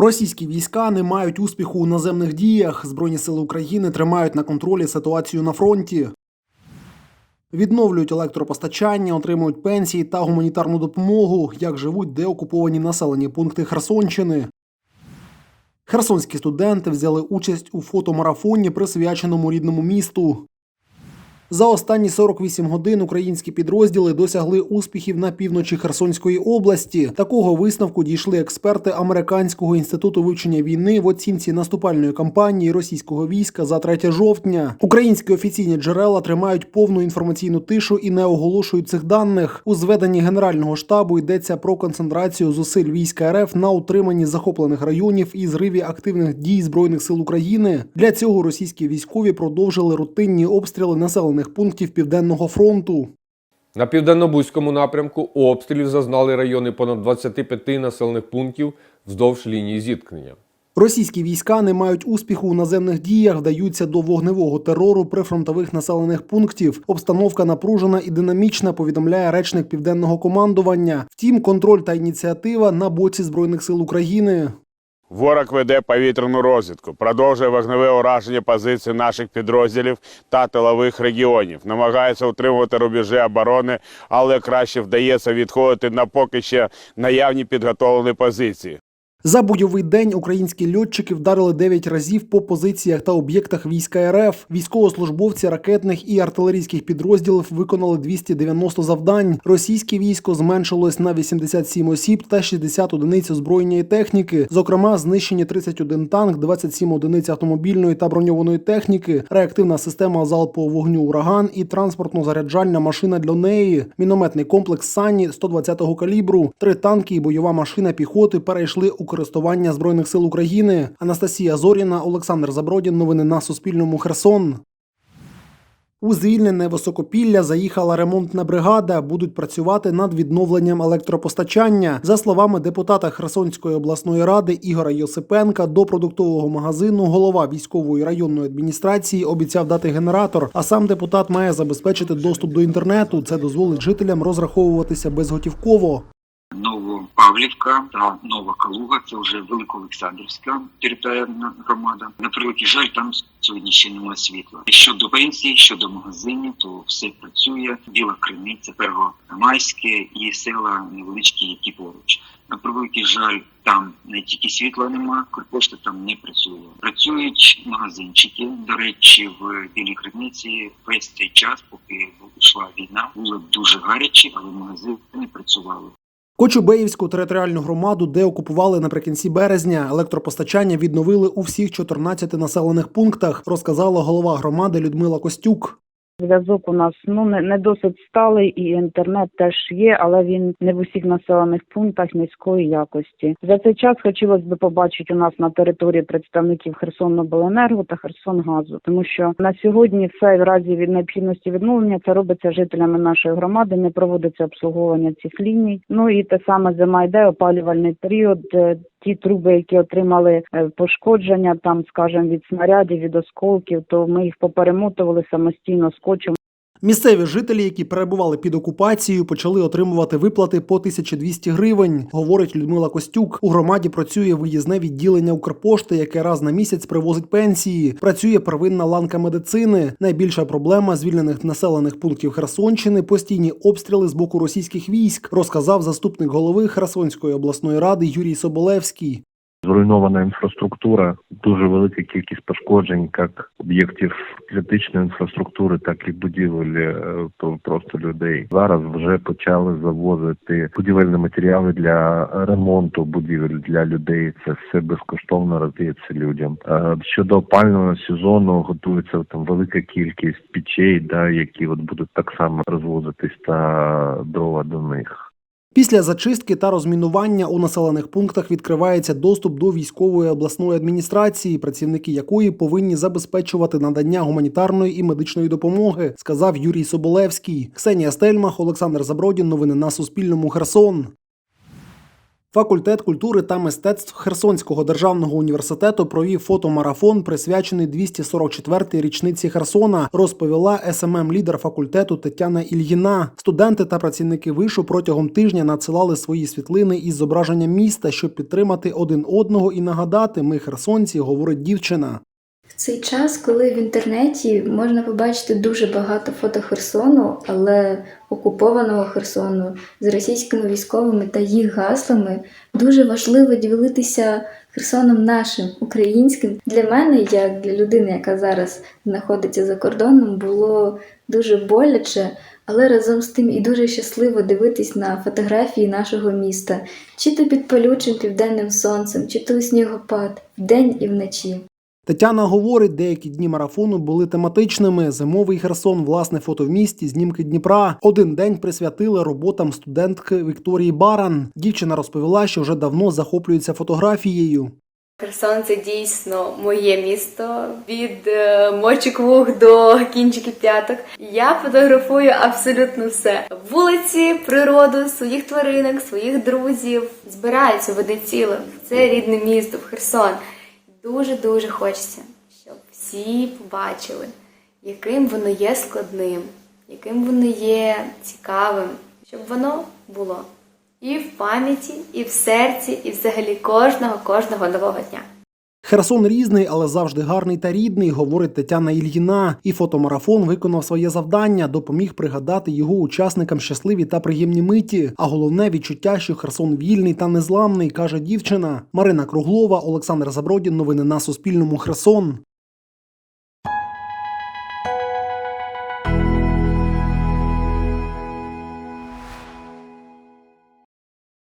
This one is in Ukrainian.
Російські війська не мають успіху у наземних діях. Збройні сили України тримають на контролі ситуацію на фронті. Відновлюють електропостачання, отримують пенсії та гуманітарну допомогу, як живуть деокуповані населені пункти Херсонщини. Херсонські студенти взяли участь у фотомарафоні, присвяченому рідному місту. За останні 48 годин українські підрозділи досягли успіхів на півночі Херсонської області. Такого висновку дійшли експерти Американського інституту вивчення війни в оцінці наступальної кампанії російського війська за 3 жовтня. Українські офіційні джерела тримають повну інформаційну тишу і не оголошують цих даних. У зведенні Генерального штабу йдеться про концентрацію зусиль війська РФ на утриманні захоплених районів і зриві активних дій збройних сил України. Для цього російські військові продовжили рутинні обстріли населених пунктів південного фронту. На південно-бузькому напрямку обстрілів зазнали райони понад 25 населених пунктів вздовж лінії зіткнення. Російські війська не мають успіху у наземних діях, вдаються до вогневого терору прифронтових населених пунктів. Обстановка напружена і динамічна, повідомляє речник південного командування. Втім, контроль та ініціатива на боці збройних сил України. Ворог веде повітряну розвідку, продовжує вогневе ураження позицій наших підрозділів та тилових регіонів, намагається утримувати рубежі оборони, але краще вдається відходити на поки ще наявні підготовлені позиції. За бойовий день українські льотчики вдарили 9 разів по позиціях та об'єктах війська РФ. Військовослужбовці ракетних і артилерійських підрозділів виконали 290 завдань. Російське військо зменшилось на 87 осіб та 60 одиниць озброєння і техніки. Зокрема, знищені 31 танк, 27 одиниць автомобільної та броньованої техніки, реактивна система залпового вогню ураган і транспортно-заряджальна машина для неї, мінометний комплекс Сані 120-го калібру, три танки і бойова машина піхоти перейшли у користування збройних сил України. Анастасія Зоріна, Олександр Забродін. Новини на Суспільному. Херсон. У звільнене високопілля заїхала ремонтна бригада. Будуть працювати над відновленням електропостачання. За словами депутата Херсонської обласної ради Ігора Йосипенка, до продуктового магазину голова військової районної адміністрації обіцяв дати генератор. А сам депутат має забезпечити доступ до інтернету. Це дозволить жителям розраховуватися безготівково. Новопавлівка та Нова Калуга, це вже Великоолександрівська територіальна громада. На превеликий жаль, там сьогодні ще немає світла. Щодо пенсій, щодо магазинів, то все працює. Біла Криниця, Первомайське і села невеличкі, які поруч. На превеликий жаль, там не тільки світла нема, Укрпошта там не працює. Працюють магазинчики. До речі, в Білій Криниці весь цей час, поки йшла війна, було дуже гаряче, але магазини працювали. Кочубеївську територіальну громаду, де окупували наприкінці березня, електропостачання відновили у всіх 14 населених пунктах, розказала голова громади Людмила Костюк. Зв'язок у нас ну не, не досить сталий, і інтернет теж є, але він не в усіх населених пунктах низької якості. За цей час хотілося б побачити у нас на території представників Херсонобленерго та Херсонгазу, тому що на сьогодні все в разі від необхідності відновлення це робиться жителями нашої громади. Не проводиться обслуговування цих ліній. Ну і те саме зима йде опалювальний період. Ті труби, які отримали е, пошкодження, там, скажімо, від снарядів, від осколків, то ми їх поперемотували самостійно скотчем. Місцеві жителі, які перебували під окупацією, почали отримувати виплати по 1200 гривень, говорить Людмила Костюк. У громаді працює виїзне відділення Укрпошти, яке раз на місяць привозить пенсії. Працює первинна ланка медицини. Найбільша проблема звільнених населених пунктів Херсонщини постійні обстріли з боку російських військ, розказав заступник голови Херсонської обласної ради Юрій Соболевський. Зруйнована інфраструктура, дуже велика кількість пошкоджень, як об'єктів критичної інфраструктури, так і будівель е, то просто людей. Зараз вже почали завозити будівельні матеріали для ремонту будівель для людей. Це все безкоштовно роздається людям. Е, Щодо опального сезону готується там велика кількість печей, да, які от будуть так само розвозитись та дрова до них. Після зачистки та розмінування у населених пунктах відкривається доступ до військової обласної адміністрації, працівники якої повинні забезпечувати надання гуманітарної і медичної допомоги, сказав Юрій Соболевський. Ксенія Стельмах, Олександр Забродін. Новини на Суспільному. Херсон. Факультет культури та мистецтв Херсонського державного університету провів фотомарафон, присвячений 244-й річниці Херсона, розповіла СММ-лідер факультету Тетяна Ільїна. Студенти та працівники вишу протягом тижня надсилали свої світлини із зображенням міста, щоб підтримати один одного і нагадати, ми херсонці, говорить дівчина. В цей час, коли в інтернеті можна побачити дуже багато фото Херсону, але окупованого Херсону з російськими військовими та їх гаслами, дуже важливо ділитися Херсоном нашим, українським. Для мене, як для людини, яка зараз знаходиться за кордоном, було дуже боляче, але разом з тим і дуже щасливо дивитись на фотографії нашого міста, чи то під палючим південним сонцем, чи то у снігопад, вдень і вночі. Тетяна говорить, деякі дні марафону були тематичними. Зимовий Херсон, власне фото в місті, знімки Дніпра. Один день присвятили роботам студентки Вікторії Баран. Дівчина розповіла, що вже давно захоплюється фотографією. Херсон це дійсно моє місто від е, мочок вух до кінчиків п'яток. Я фотографую абсолютно все: вулиці, природу, своїх тваринок, своїх друзів. Збираються в одне ціле. Це рідне місто, в Херсон. Дуже дуже хочеться, щоб всі побачили, яким воно є складним, яким воно є цікавим, щоб воно було і в пам'яті, і в серці, і взагалі кожного, кожного нового дня. Херсон різний, але завжди гарний та рідний, говорить Тетяна Ільїна. І фотомарафон виконав своє завдання, допоміг пригадати його учасникам щасливі та приємні миті. А головне відчуття, що Херсон вільний та незламний, каже дівчина. Марина Круглова, Олександр Забродін. Новини на Суспільному. Херсон.